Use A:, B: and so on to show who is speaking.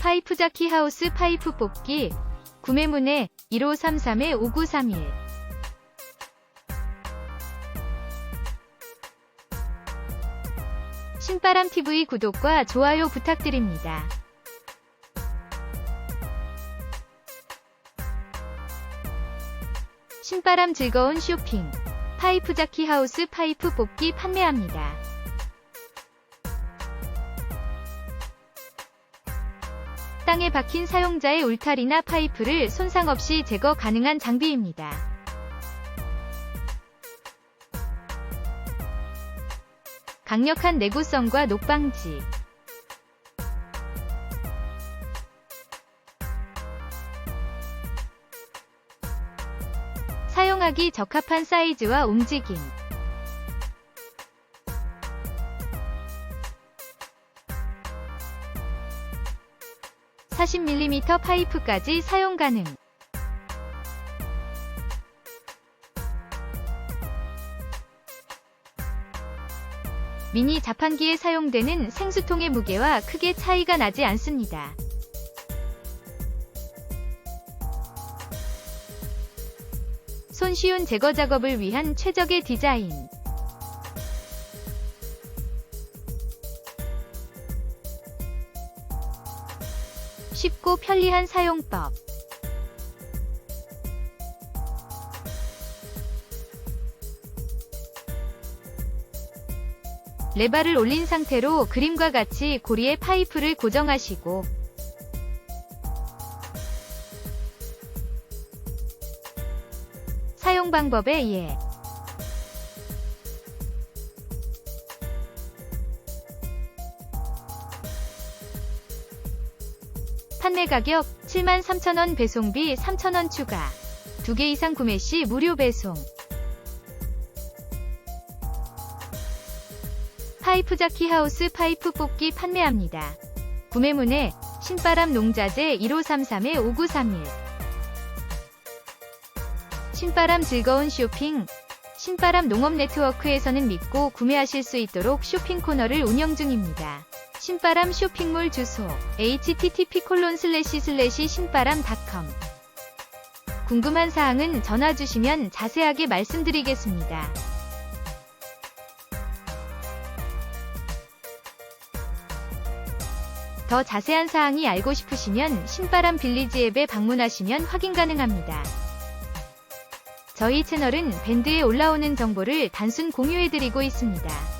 A: 파이프 자키 하우스 파이프 뽑기 구매문의 1533-5931 신바람TV 구독과 좋아요 부탁드립니다. 신바람 즐거운 쇼핑 파이프 자키 하우스 파이프 뽑기 판매합니다. 땅에 박힌 사용자의 울타리나 파이프를 손상 없이 제거 가능한 장비입니다. 강력한 내구성과 녹방지 사용하기 적합한 사이즈와 움직임 (40mm) 파이프까지 사용 가능 미니 자판기에 사용되는 생수통의 무게와 크게 차이가 나지 않습니다. 손쉬운 제거 작업을 위한 최적의 디자인. 쉽고 편리한 사용법. 레바를 올린 상태로 그림과 같이 고리에 파이프를 고정하시고 사용 방법에 의해 판매 가격 73,000원 배송비 3,000원 추가 2개 이상 구매 시 무료 배송 파이프 자키 하우스 파이프 뽑기 판매합니다. 구매문의 신바람 농자재 1533-5931 신바람 즐거운 쇼핑 신바람 농업 네트워크에서는 믿고 구매하실 수 있도록 쇼핑 코너를 운영 중입니다. 신바람 쇼핑몰 주소 http 신바람닷컴 궁금한 사항은 전화 주시면 자세하게 말씀드리겠습니다. 더 자세한 사항이 알고 싶으시면 신바람 빌리지 앱에 방문하시면 확인 가능합니다. 저희 채널은 밴드에 올라오는 정보를 단순 공유해드리고 있습니다.